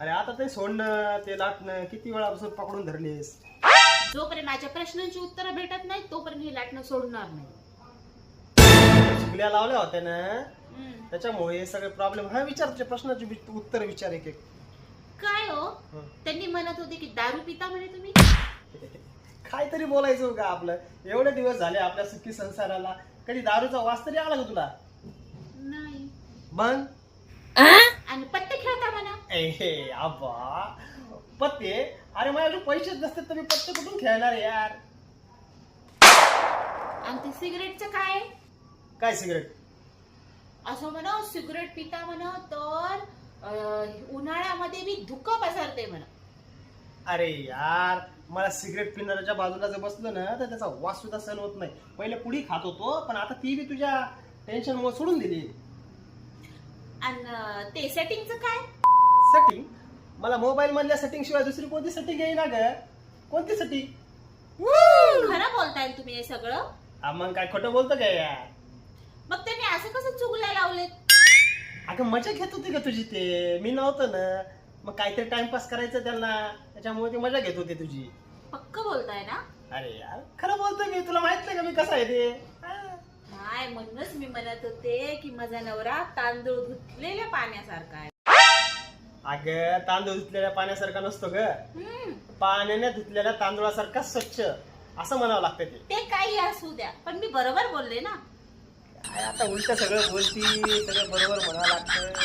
अरे आता ते सोडणं ते लाटणं किती वेळापासून पकडून धरलीस? जोपर्यंत माझ्या प्रश्नांची उत्तरं भेटत नाही तोपर्यंत हे लाटणं सोडणार नाही. चुगल्या लावल्या होत्या ना? हम्म. त्याच्यामुळे हे सगळे प्रॉब्लेम हा विचार तुझ्या प्रश्नाचे वि- उत्तर विचार एक एक. काय हो? हं. त्यांनी म्हणत होते की दारू पिता म्हणे तुम्ही? काहीतरी बोलायचं का आपलं? एवढे दिवस झाले आपल्या सुखी संसाराला. कधी दारूचा वास तरी आला का तुला? नाही. मग आणि पत्ते खेळता म्हणा ए आबा. पत्ते? अरे माझ्याकडे पैसेच नसते तर मी पत्ते कुठून खेळणार यार? आणि ते सिगरेटचं काय? काय सिगरेट? असं म्हणा सिगरेट पिता म्हणा तर अं, उन्हाळ्यामध्ये बी धुकं पसरते म्हणा. अरे यार मला सिगरेट पिणाऱ्याच्या बाजूला जर बसलो ना तर त्याचा वास सुद्धा सहन होत नाही. पहिले पुडी खात होतो पण आता ती बी तुझ्या टेन्शन मुळे सोडून दिली. आणि अं, ते सेटिंगचं काय? सेटिंग मला मोबाईल मधल्या सेटिंग शिवाय दुसरी कोणती सेटिंग येईना ग? कोणती सेटिंग खरं बोलताय तुम्ही हे सगळं? मग काय खोटं बोलतो काय यार मग त्यांनी असं कसं चुगल्या लावलेत? अगं मजा घेत होती का तुझी ते. मी नव्हतं ना. मग काहीतरी टाइमपास करायचं त्यांना. त्याच्यामुळे ती मजा घेत होती तुझी. पक्क बोलताय ना? अरे यार खरं बोलतोय मी. तुला माहीत नाही का मी कसा आहे ते? हा. नाही म्हणूनच मी म्हणत होते की माझा नवरा तांदूळ धुतलेल्या पाण्यासारखा आहे. अगं तांदूळ धुतलेल्या पाण्यासारखा नसतो ग. हम्म, पाण्याने धुतलेल्या तांदूळासारखा स्वच्छ. असं म्हणावं लागतं ते. ते काही असू द्या पण मी बरोबर बोलले ना. काय आता उलट सगळं बोलती सगळं बरोबर म्हणावं लागतं.